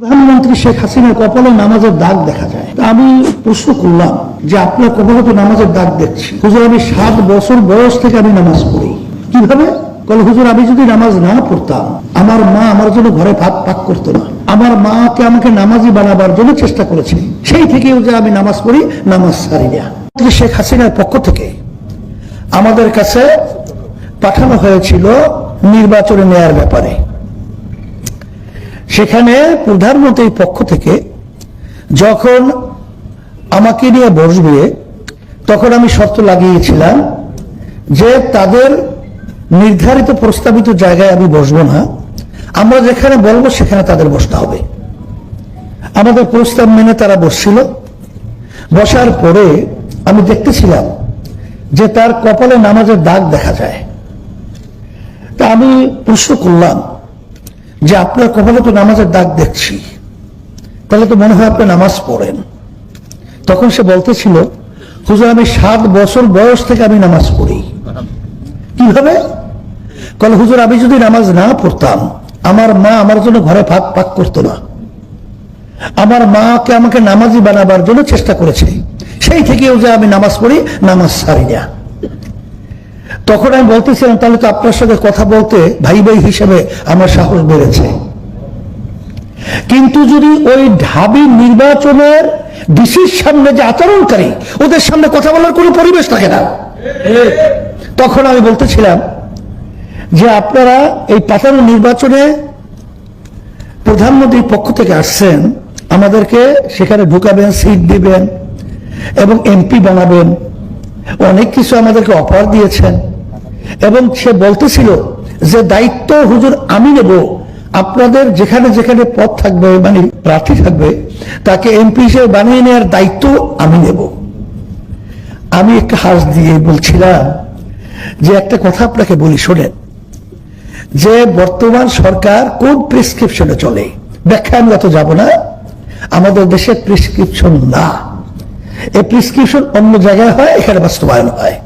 প্রধানমন্ত্রী শেখ হাসিনার কপালে নামাজের দাগ দেখা যায়। আমি প্রশ্ন করলাম যে আপনার কপালে তো নামাজের দাগ দেখছি। হুজুর, আমি সাত বছর বয়স থেকে আমি নামাজ পড়ি। কীভাবে? বলে হুজুর, আমি যদি নামাজ না পড়তাম, আমার মা আমার জন্য ঘরে ভাত পাক করতো না। আমার মাকে আমাকে নামাজি বানাবার জন্য চেষ্টা করেছে। সেই থেকে যে আমি নামাজ পড়ি, নামাজ সারি না। শেখ হাসিনার পক্ষ থেকে আমাদের কাছে পাঠানো হয়েছিল নির্বাচনে নেয়ার ব্যাপারে। সেখানে প্রধানমন্ত্রীর পক্ষ থেকে যখন আমাকে নিয়ে বসবে, তখন আমি শর্ত লাগিয়েছিলাম যে তাদের নির্ধারিত প্রস্তাবিত জায়গায় আমি বসবো না। আমরা যেখানে বলব সেখানে তাদের বসতে হবে। আমাদের প্রস্তাব মেনে তারা বসছিল। বসার পরে আমি দেখতেছিলাম যে তার কপালে নামাজের দাগ দেখা যায়। তা আমি প্রশ্ন করলাম যে আপনার কপালে তো নামাজের দাগ দেখছি। তাহলে তো মনে হয় আপনি নামাজ পড়েন। তখন সে বলতেছিল, হুজুর, আমি সাত বছর বয়স থেকে আমি নামাজ পড়ি। কীভাবে? কল, হুজুর, আমি যদি নামাজ না পড়তাম, আমার মা আমার জন্য ঘরে ভাত পাক করতো না। আমার মাকে আমাকে নামাজি বানাবার জন্য চেষ্টা করেছে। সেই থেকেও যে আমি নামাজ পড়ি, নামাজ সারি না। তখন আমি বলতেছিলাম, তাহলে তো আপনার সাথে কথা বলতে ভাই ভাই হিসেবে আমার সাহস বেড়েছে। কিন্তু যদি ওই ঢাবি নির্বাচনের ডিসির সামনে যে আচরণকারী, ওদের সামনে কথা বলার কোনো পরিবেশ থাকে না। তখন আমি বলতেছিলাম যে, আপনারা এই পাতানো নির্বাচনে প্রধানমন্ত্রীর পক্ষ থেকে আসছেন, আমাদেরকে সেখানে ঢুকাবেন, সিট দিবেন এবং এমপি বানাবেন। অনেক কিছু আমাদেরকে অফার দিয়েছেন। এবং সে বলতেছিল যে, দায়িত্ব হুজুর আমি নেব। আপনাদের যেখানে যেখানে পদ থাকবে মানে প্রার্থী থাকবে, তাকে এমপি হিসেবে বানিয়ে নেওয়ার দায়িত্ব আমি নেব। আমি একটা হাস দিয়ে বলছিলাম যে, একটা কথা আপনাকে বলি, শোনেন। যে, বর্তমান সরকার কোন প্রেসক্রিপশনে চলে? ব্যাখ্যা আমি অত যাব না। আমাদের দেশের প্রেসক্রিপশন না। এই প্রেসক্রিপশন অন্য জায়গায় হয়, এখানে বাস্তবায়ন হয়।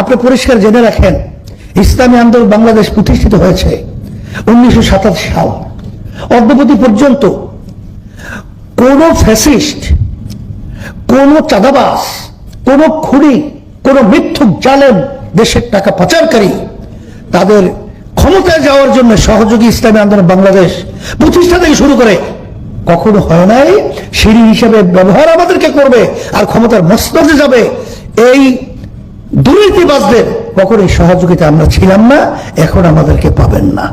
আপনি পরিষ্কার জেনে রাখেন, ইসলামী আন্দোলন বাংলাদেশ প্রতিষ্ঠিত হয়েছে উনিশশো সাল। অদ্যবধি পর্যন্ত কোন ফ্যাসিস্ট, কোন চাঁদাবাস কোন খুনি, কোন মিথ্যুক জালেম দেশের টাকা পাচারকারী তাদের ক্ষমতায় যাওয়ার জন্য সহযোগী ইসলামী আন্দোলন বাংলাদেশ প্রতিষ্ঠা থেকে শুরু করে কখনো হয় নাই, সিঁড়ি হিসেবে ব্যবহার আমাদেরকে করবে, আর ক্ষমতার মস্তদে যাবে। এই দুর্নীতিবাজদের কখনোই সহযোগিতা আমরা ছিলাম না, এখন আমাদেরকে পাবেন না।